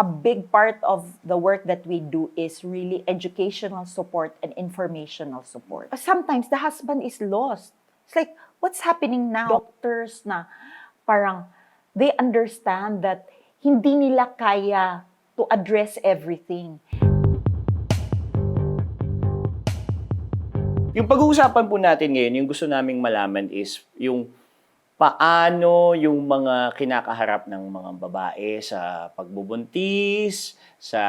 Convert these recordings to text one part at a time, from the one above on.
a big part of the work that we do is really educational support and informational support. Sometimes the husband is lost. It's like, what's happening now? Doctors na parang they understand that hindi nila kaya to address everything. Yung pag-uusapan po natin ngayon, yung gusto naming malaman is yung paano yung mga kinakaharap ng mga babae sa pagbubuntis, sa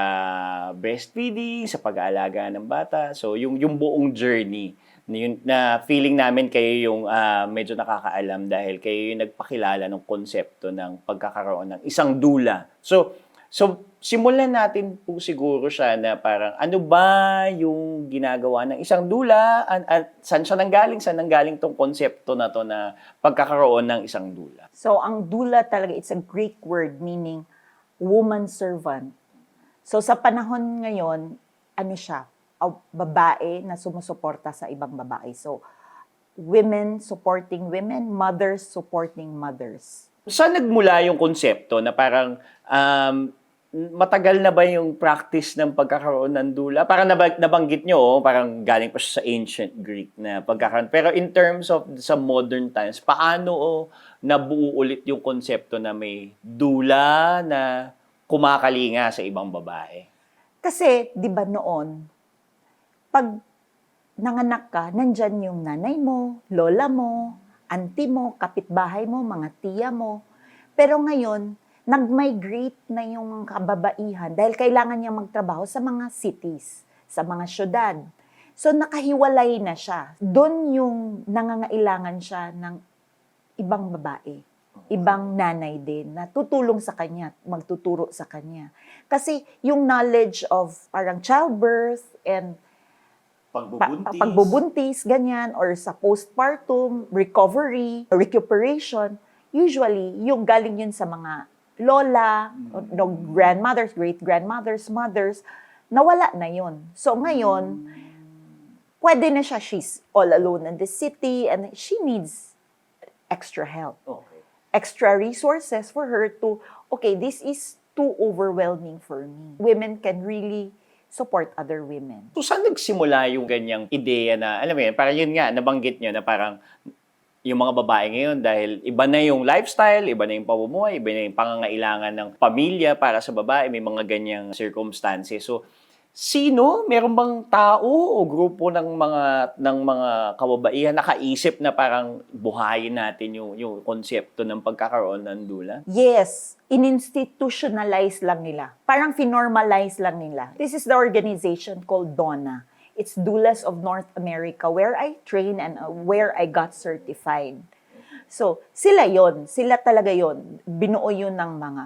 breastfeeding, sa pag-aalaga ng bata. So, yung, yung buong journey yun, na feeling namin kayo yung ah, medyo nakakaalam dahil kayo yung nagpakilala ng konsepto ng pagkakaroon ng isang dula. So, so simulan natin po siguro siya na parang ano ba yung ginagawa ng isang dula? An, an, saan siya nanggaling? Saan nanggaling tong konsepto na to na pagkakaroon ng isang dula? So, ang dula talaga, it's a Greek word meaning woman servant. So, sa panahon ngayon, ano siya? A babae na sumusuporta sa ibang babae. So, women supporting women, mothers supporting mothers. Saan nagmula yung konsepto na parang um, matagal na ba yung practice ng pagkakaroon ng dula? Parang nabag, nabanggit nyo, oh, parang galing pa siya sa ancient Greek na pagkakaroon. Pero in terms of sa modern times, paano oh, nabuo ulit yung konsepto na may dula na kumakalinga sa ibang babae? Kasi, di ba noon, pag nanganak ka, nandyan yung nanay mo, lola mo, auntie mo, kapitbahay mo, mga tiya mo. Pero ngayon, nag-migrate na yung kababaihan dahil kailangan niya magtrabaho sa mga cities, sa mga syudad. So nakahiwalay na siya. Doon yung nangangailangan siya ng ibang babae, ibang nanay din na tutulong sa kanya, magtuturo sa kanya. Kasi yung knowledge of parang childbirth and pa- Pagbubuntis. pagbubuntis, ganyan, or sa postpartum, recovery, recuperation, usually, yung galing yun sa mga lola, no, grandmothers, great-grandmothers, mothers, nawala na yun. So ngayon, pwede na siya, she's all alone in the city, and she needs extra help, Okay. extra resources for her to, okay, this is too overwhelming for me. Women can really support other women. So, saan nagsimula yung ganyang ideya na, alam mo yun, parang yun nga, nabanggit nyo na parang yung mga babae ngayon dahil iba na yung lifestyle, iba na yung pamumuhay, iba na yung pangangailangan ng pamilya para sa babae, may mga ganyang circumstances. So, sino, meron bang tao o grupo ng mga ng mga kababaihan nakaisip na parang buhayin natin yung yung konsepto ng pagkakaroon ng dula? Yes, in-institutionalize lang nila. Parang finormalize lang nila. This is the organization called DONA. It's Doulas of North America where I train and uh, where I got certified. So, sila yon, sila talaga yon. Binuo yun ng mga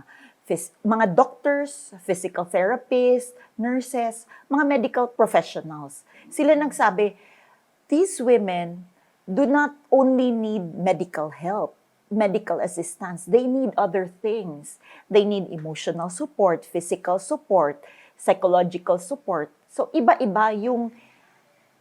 mga doctors, physical therapists, nurses, mga medical professionals. Sila nagsabi, these women do not only need medical help, medical assistance. They need other things. They need emotional support, physical support, psychological support. So, iba-iba yung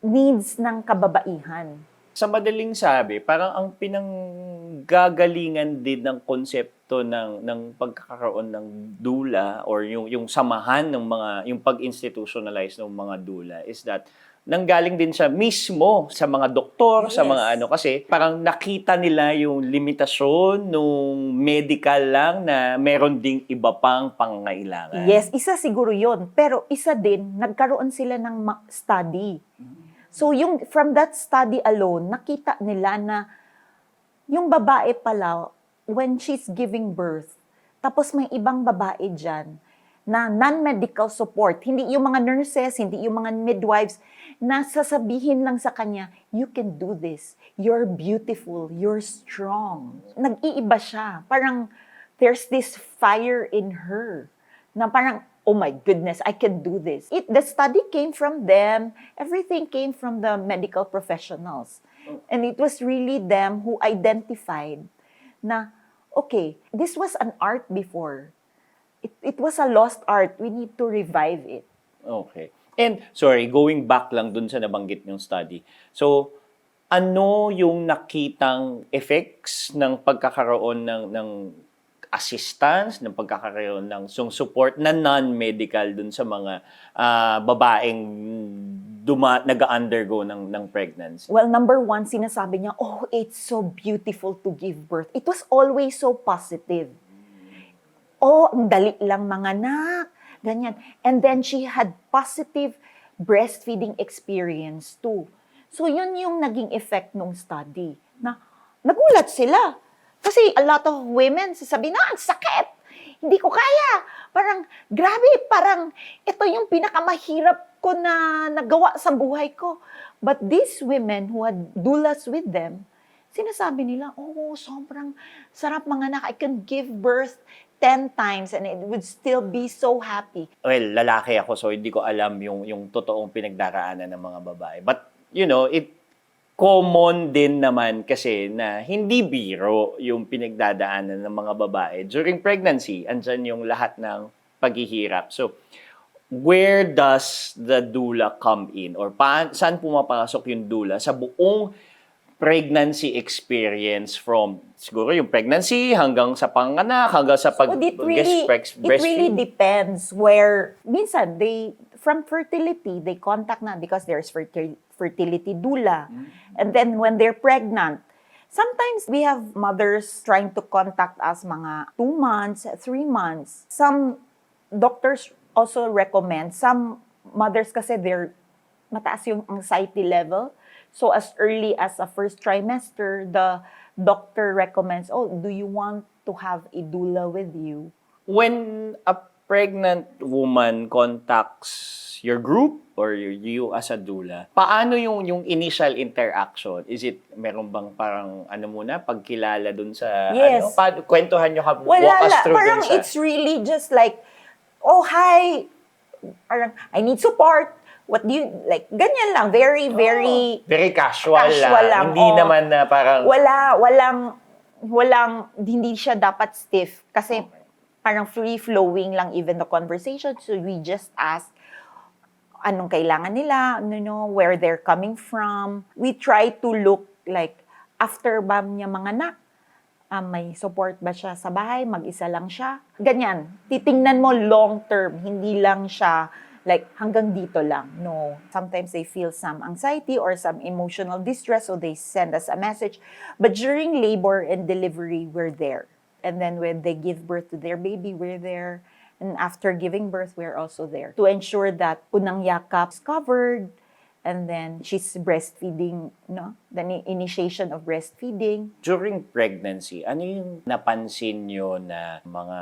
needs ng kababaihan. Sa madaling sabi, parang ang pinanggagalingan din ng konsepto ng ng pagkakaroon ng dula or yung yung samahan ng mga yung pag-institutionalize ng mga dula is that nanggaling din siya mismo sa mga doktor, sa Yes. mga ano kasi parang nakita nila yung limitasyon nung medical lang na meron ding iba pang pangangailangan. Yes, isa siguro yon. Pero isa din, nagkaroon sila ng study. So yung from that study alone, nakita nila na yung babae pala, when she's giving birth, tapos may ibang babae dyan na non-medical support, hindi yung mga nurses, hindi yung mga midwives, na sasabihin lang sa kanya, you can do this. You're beautiful. You're strong. Nag-iiba siya. Parang there's this fire in her na parang, oh my goodness, I can do this. It, the study came from them. Everything came from the medical professionals. And it was really them who identified na, okay, this was an art before. It, it was a lost art. We need to revive it. Okay. And, sorry, going back lang dun sa nabanggit yung study. So, ano yung nakitang effects ng pagkakaroon ng, ng assistance, ng pagkakaroon ng sung support na non-medical dun sa mga ah, babaeng duma, nag-undergo ng, ng pregnancy? Well, number one, sinasabi niya, oh, it's so beautiful to give birth. It was always so positive. Oh, ang dali lang mga anak. Ganyan. And then she had positive breastfeeding experience too. So yun yung naging effect nung study. Na nagulat sila. Kasi a lot of women sasabihin, na, ang sakit. Hindi ko kaya. Parang, grabe, parang ito yung pinakamahirap ko na nagawa sa buhay ko. But these women who had doulas with them, sinasabi nila, oh, sobrang sarap mga anak. I can give birth 10 times and it would still be so happy. well, lalaki ako so hindi ko alam yung yung totoong pinagdaraanan ng mga babae. But you know, it common din naman kasi na hindi biro yung pinagdadaanan ng mga babae during pregnancy. Andyan yung lahat ng paghihirap. So, where does the doula come in? Or paan, saan pumapasok yung doula sa buong pregnancy experience from siguro yung pregnancy hanggang sa panganak, hanggang sa pag But it really, breast- it really depends where, minsan, they, from fertility, they contact na because there's fertil- fertility doula. And then when they're pregnant, sometimes we have mothers trying to contact us mga two months, three months. Some doctors also recommend, some mothers kasi they're mataas yung anxiety level. So as early as a first trimester, the doctor recommends, oh, do you want to have a doula with you? when a pregnant woman contacts your group or you, as a doula, paano yung yung initial interaction? Is it meron bang parang ano muna pagkilala dun sa Yes. ano? Pa, kwentuhan nyo ka Wala walk us through Parang dun sa it's really just like, oh, hi. Parang, I need support. What do you, like, ganyan lang. Very, very, very casual, Casual lang, Hindi oo. naman na parang wala, walang, walang, hindi siya dapat stiff. Kasi Okay. Parang free-flowing lang even the conversation. So we just ask, anong kailangan nila, ano, no, where they're coming from. We try to look like, after ba niya mga anak, ah, may support ba siya sa bahay, mag-isa lang siya. Ganyan. Titingnan mo long term, hindi lang siya like hanggang dito lang. No. Sometimes they feel some anxiety or some emotional distress, so they send us a message. But during labor and delivery, we're there. And then when they give birth to their baby, we're there. And after giving birth, we're also there to ensure that unang yakap is covered, and then she's breastfeeding, no? The ni- initiation of breastfeeding. during pregnancy, ano yung napansin nyo na mga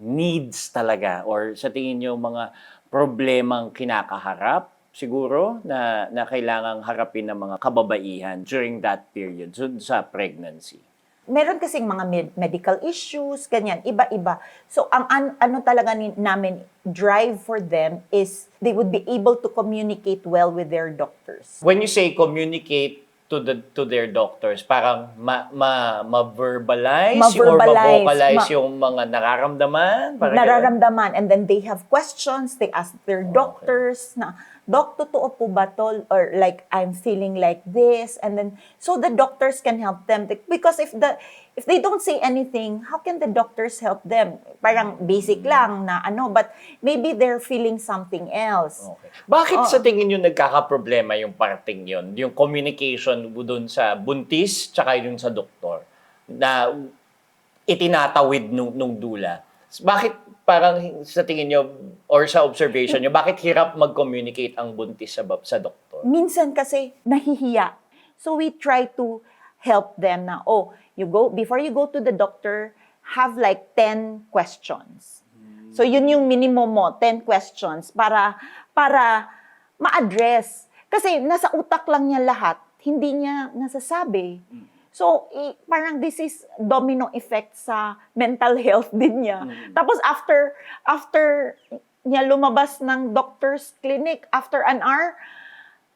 needs talaga or sa tingin nyo mga problemang kinakaharap siguro na, na kailangang harapin ng mga kababaihan during that period so, sa pregnancy? Meron kasing mga med- medical issues, ganyan, iba-iba. So, ang an- ano talaga ni- namin drive for them is they would be able to communicate well with their doctors. When you say communicate to the to their doctors, parang ma, ma, ma-verbalize, or Ma-verbalize, ma-vocalize ma- yung mga nararamdaman? Parang ganun? nararamdaman and then they have questions they ask their doctors na doc totoo po ba to? Or like I'm feeling like this? And then so the doctors can help them. Because if the if they don't say anything how can the doctors help them? Parang basic lang na ano but maybe they're feeling something else. Okay. Bakit Oo. sa tingin nyo nagkakaproblema yung parting yon Yung communication doon sa buntis tsaka yung sa doktor na itinatawid nung, nung dula. Bakit parang sa tingin nyo or sa observation nyo, bakit hirap mag-communicate ang buntis sa, sa doktor? minsan kasi nahihiya. So we try to help them na, oh, you go, before you go to the doctor, have like 10 questions. So yun yung minimum mo, 10 questions para, para ma-address. Kasi nasa utak lang niya lahat, hindi niya nasasabi. So, i- parang this is domino effect sa mental health din niya. Tapos after after niya lumabas ng doctor's clinic after an hour,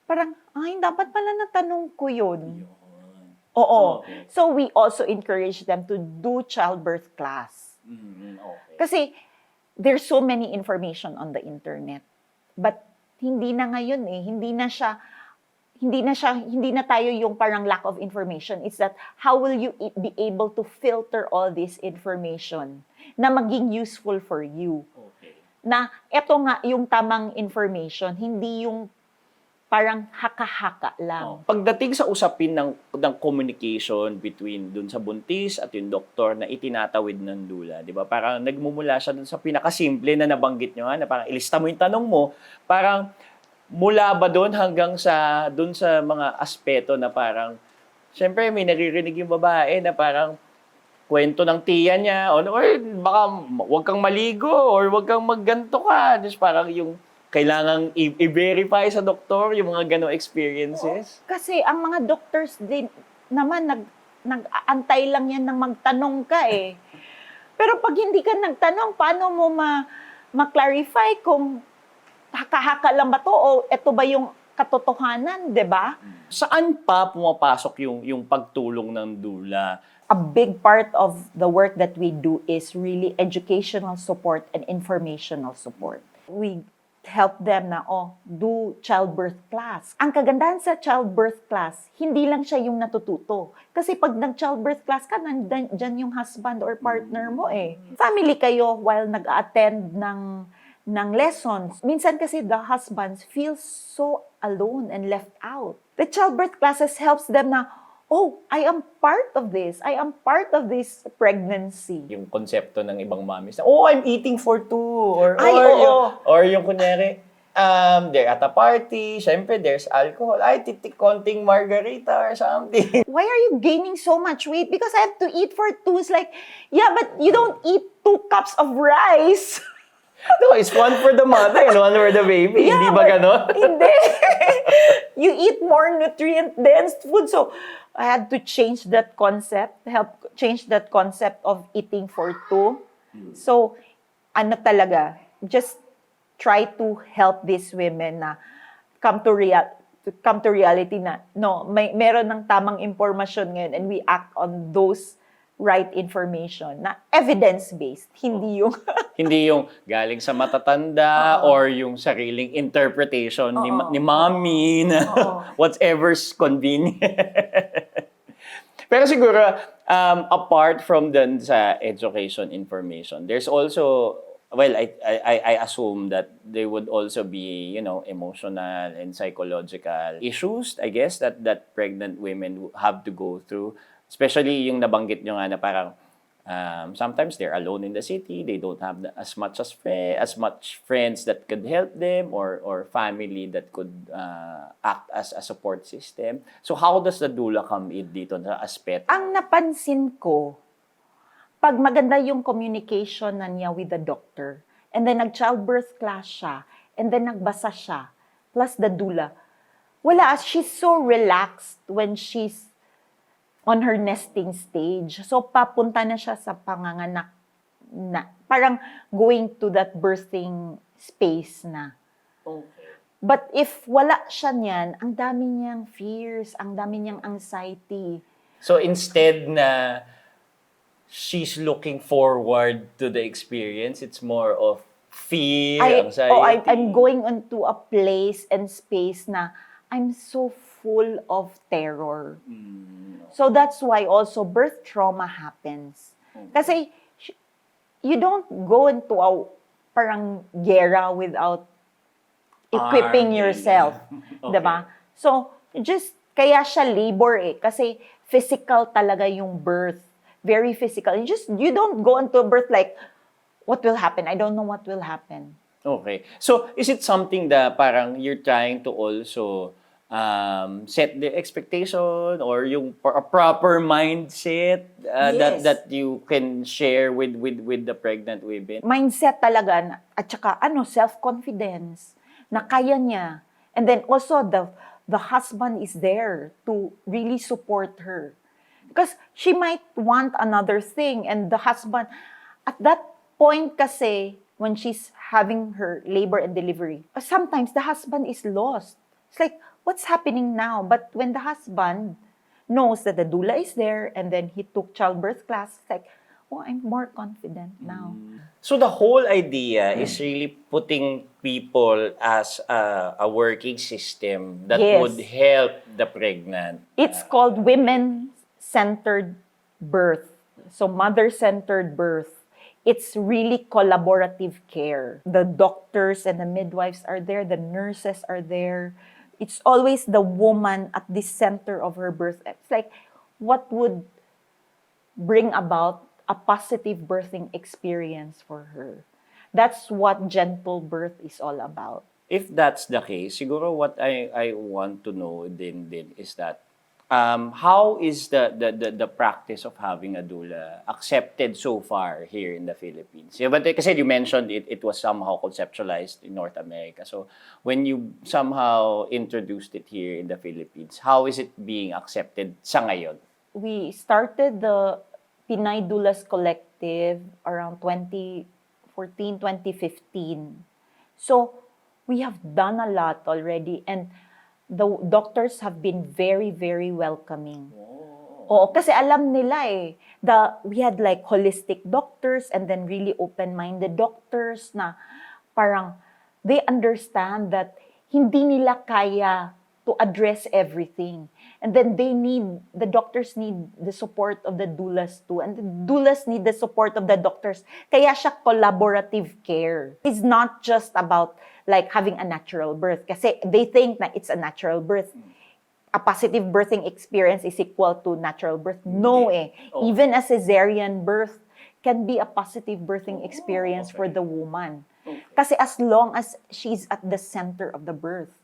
parang, ay, dapat pala natanong ko yun. Oo. Okay. So, we also encourage them to do childbirth class. Mm, okay. Kasi, there's so many information on the internet. But, hindi na ngayon eh. Hindi na siya, hindi na siya hindi na tayo yung parang lack of information it's that how will you i- be able to filter all this information na maging useful for you Okay. na eto nga yung tamang information hindi yung parang haka-haka lang Oh. Pagdating sa usapin ng, ng communication between dun sa buntis at yung doktor na itinatawid ng dula, di ba? Parang nagmumula siya dun sa pinakasimple na nabanggit nyo nga, na parang ilista mo yung tanong mo, parang mula ba doon hanggang sa dun sa mga aspeto na parang, syempre may naririnig yung babae na parang kwento ng tiya niya, o or baka wag kang maligo, or wag kang magganto ka. Just parang yung kailangang i-verify sa doktor yung mga ganong experiences. Kasi ang mga doctors din naman nag nag-aantay lang yan ng magtanong ka eh. Pero pag hindi ka nagtanong, paano mo ma ma-clarify kung haka-haka lang ba to o ito ba yung katotohanan, 'di ba? Saan pa pumapasok yung yung pagtulong ng dula? A big part of the work that we do is really educational support and informational support. We help them na, oh, do childbirth class. Ang kagandahan sa childbirth class, hindi lang siya yung natututo. Kasi pag nag-childbirth class ka, nandyan dyan yung husband or partner mo eh. Family kayo while nag-attend ng ng lessons. Minsan kasi the husbands feel so alone and left out. The childbirth classes helps them na, oh, I am part of this. I am part of this pregnancy. Yung konsepto ng ibang mommies na, oh, I'm eating for two. Or, Ay, or, oo. yung, or yung kunyari, um, they're at a party, syempre there's alcohol. Ay, titik konting margarita or something. Why are you gaining so much weight? Because I have to eat for two. It's like, yeah, but you don't eat two cups of rice. no, it's one for the mother and one for the baby. Yeah, Hindi ba ganon? Hindi. you eat more nutrient-dense food. So, I had to change that concept, help change that concept of eating for two. So, ano talaga, just try to help these women na come to real to come to reality na no may meron ng tamang impormasyon ngayon and we act on those right information na evidence based hindi yung Hindi yung galing sa matatanda or yung sariling interpretation ni, Oo. ni mommy na Oo. whatever's convenient. Pero siguro, um, apart from dun sa education information, there's also, well, I, I, I- I assume that there would also be, you know, emotional and psychological issues, I guess, that, that pregnant women have to go through. Especially yung nabanggit nyo nga na parang, um, sometimes they're alone in the city, they don't have as much as fri- as much friends that could help them or or family that could uh, act as a support system. So how does the doula come in dito sa aspect? ang napansin ko, pag maganda yung communication na niya with the doctor, and then nag-childbirth class siya, and then nagbasa siya, plus the doula, wala, she's so relaxed when she's on her nesting stage. So, papunta na siya sa panganganak na, parang going to that birthing space na. But if wala siya niyan, ang dami niyang fears, ang dami niyang anxiety. So instead na she's looking forward to the experience, it's more of fear, I, anxiety. oh, I, I'm going onto a place and space na I'm so full of terror. Mm, So that's why also birth trauma happens. Kasi you don't go into a parang gera without equipping Arming. yourself. Okay. 'di ba? So, just kaya siya labor eh kasi physical talaga yung birth. Very physical. You just you don't go into a birth like what will happen? I don't know what will happen. Okay. So, is it something that parang you're trying to also um, set the expectation or yung a proper mindset uh, that Yes. that you can share with with with the pregnant women? mindset talaga na, at saka ano self-confidence na kaya niya and then also the the husband is there to really support her because she might want another thing and the husband at that point kasi when she's having her labor and delivery sometimes the husband is lost it's like what's happening now but when the husband knows that the doula is there and then he took childbirth class it's like oh, I'm more confident now. So the whole idea is really putting people as a, a working system that Yes. would help the pregnant. It's called women-centered birth. So mother-centered birth. It's really collaborative care. The doctors and the midwives are there, the nurses are there. It's always the woman at the center of her birth. It's like what would bring about a positive birthing experience for her. That's what gentle birth is all about. If that's the case, siguro what I, I want to know din din is that um, how is the, the, the, the practice of having a doula accepted so far here in the Philippines? Yeah, but kasi you mentioned it, it was somehow conceptualized in North America. So when you somehow introduced it here in the Philippines, how is it being accepted sa ngayon? we started the Pinay Doulas Collective around 2014, 2015. So we have done a lot already and the doctors have been very, very welcoming. Oo, kasi alam nila eh. The, we had like holistic doctors and then really open-minded doctors na parang they understand that hindi nila kaya to address everything. And then they need, the doctors need the support of the doulas too. And the doulas need the support of the doctors. Kaya siya collaborative care. It's not just about like having a natural birth. Kasi they think na it's a natural birth a positive birthing experience is equal to natural birth. No eh. Oh. Even a cesarean birth can be a positive birthing experience for the woman. Kasi as long as she's at the center of the birth.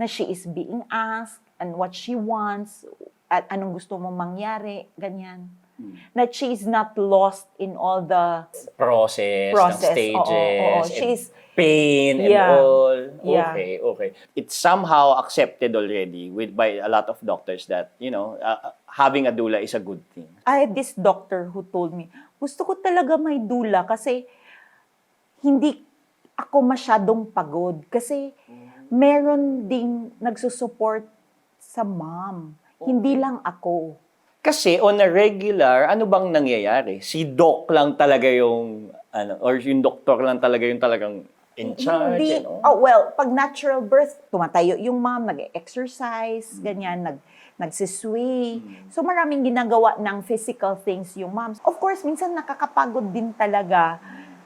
Na she is being asked and what she wants, at anong gusto mo mangyari, ganyan. Hmm. That she is not lost in all the Process, Process, ng stages, oo, oo. and She's- pain and Yeah. all. Yeah. Okay, okay. It's somehow accepted already with by a lot of doctors that, you know, uh, having a doula is a good thing. I had this doctor who told me, gusto ko talaga may dula kasi hindi ako masyadong pagod. Kasi meron ding nagsusupport sa mom. Hindi lang ako. Kasi on a regular, ano bang nangyayari? Si doc lang talaga yung ano or yung doktor lang talaga yung talagang in charge Hindi, all? oh, well, pag natural birth, tumatayo yung mom, nag-exercise, ganyan, nag nagsisway. So maraming ginagawa ng physical things yung moms. Of course, minsan nakakapagod din talaga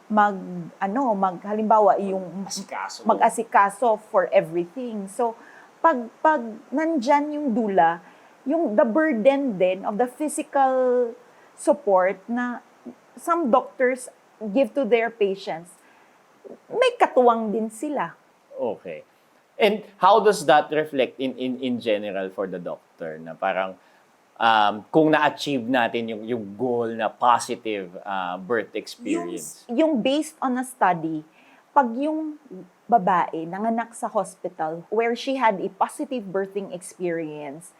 mag ano, mag halimbawa yung Asikaso. mag-asikaso for everything. So, pag, pag nandyan yung dula, yung the burden din of the physical support na some doctors give to their patients, may katuwang din sila. Okay. And how does that reflect in in in general for the doctor na parang um, kung na-achieve natin yung yung goal na positive uh, birth Yung, experience? yung based on a study, pag yung babae nanganak sa hospital where she had a positive birthing experience,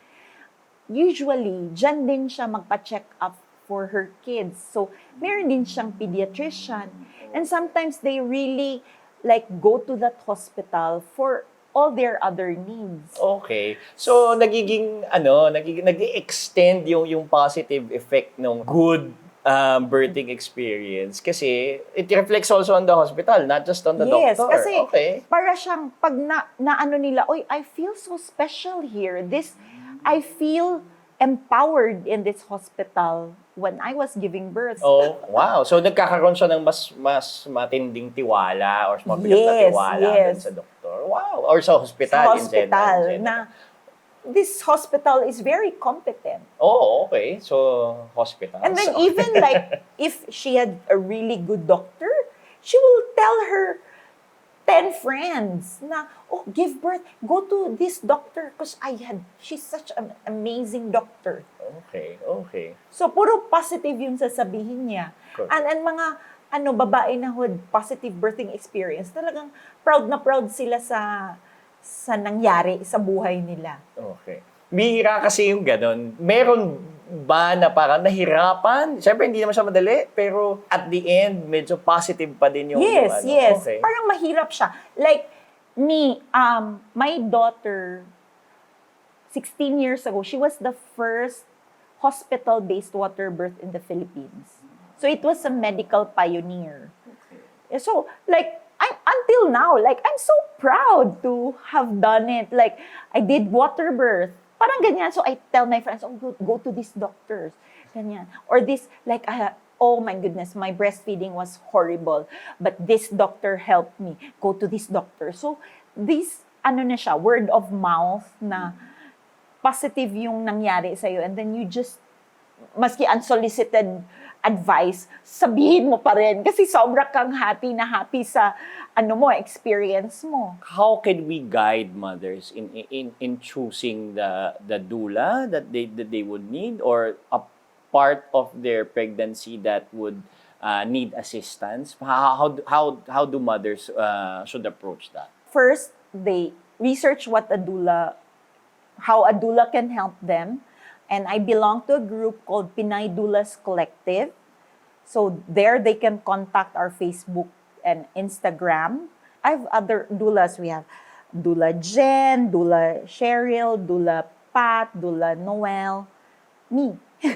usually, dyan din siya magpa-check up for her kids. So, meron din siyang pediatrician. And sometimes they really like go to that hospital for all their other needs. Okay. So nagiging ano, nagiging nag-extend yung yung positive effect ng good um, birthing experience kasi it reflects also on the hospital, not just on the yes, doctor. kasi okay. para siyang pag na, na ano nila, oy, I feel so special here. This, I feel empowered in this hospital when I was giving birth. Oh, wow. So nagkakaroon siya ng mas mas matinding tiwala or mas mabigat na Yes, tiwala yes. sa doktor. Wow. Or sa hospital, sa in hospital general. in na general. this hospital is very competent. Oh, okay. So hospital. And then So- even like if she had a really good doctor, she will tell her 10 friends na, oh, give birth, go to this doctor because I had, she's such an amazing doctor. Okay, okay. So, puro positive yung sasabihin niya. Correct. And, and mga ano, babae na with positive birthing experience, talagang proud na proud sila sa sa nangyari sa buhay nila. Okay. Bihira kasi yung ganun. Meron ba na parang nahirapan? Siyempre, hindi naman siya madali, pero at the end, medyo positive pa din yung... yes, yung ano. yes. Okay. Parang mahirap siya. Like, me, um, my daughter, 16 years ago, she was the first hospital-based water birth in the Philippines. So it was a medical pioneer. So, like, I'm, until now, like, I'm so proud to have done it. Like, I did water birth. Parang ganyan. So, I tell my friends, oh, go, go to these doctors. Ganyan. Or this, like, uh, oh my goodness, my breastfeeding was horrible. But this doctor helped me. Go to this doctor. So, this, ano na siya, word of mouth na positive yung nangyari sa'yo. And then you just, maski unsolicited advice, sabihin mo pa rin. Kasi sobra kang happy na happy sa ano mo, experience mo. How can we guide mothers in in in choosing the the doula that they that they would need or a part of their pregnancy that would uh, need assistance? How how how, how do mothers uh, should approach that? First, they research what a doula, how a doula can help them. And I belong to a group called Pinay Doulas Collective. So there they can contact our Facebook and Instagram. I have other doulas. We have Doula Jen, Doula Cheryl, Doula Pat, Doula Noel, me.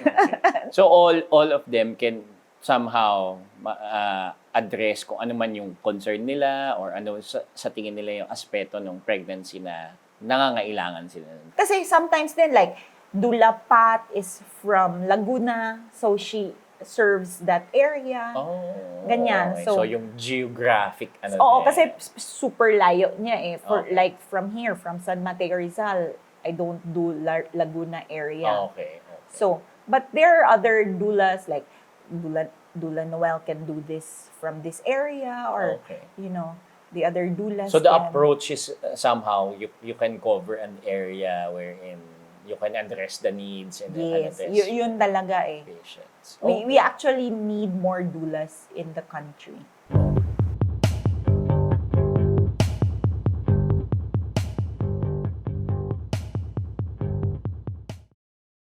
So all all of them can somehow uh, address kung ano man yung concern nila or ano sa, sa tingin nila yung aspeto ng pregnancy na nangangailangan sila. Kasi sometimes din like Dula Pat is from Laguna, so she serves that area. Oh, Ganyan. okay. So- So, yung geographic ano Oo, din. kasi super layo niya eh. For Okay. like from here, from San Mateo Rizal, I don't do La- Laguna area. Okay. okay. So, but there are other doulas like Dula Dula Noel can do this from this area or Okay. you know, the other doulas. So the can- approach is uh, somehow you you can cover an area wherein you can address the needs and Yes, address y- yun talaga eh. patients. We, we Okay. actually need more doulas in the country.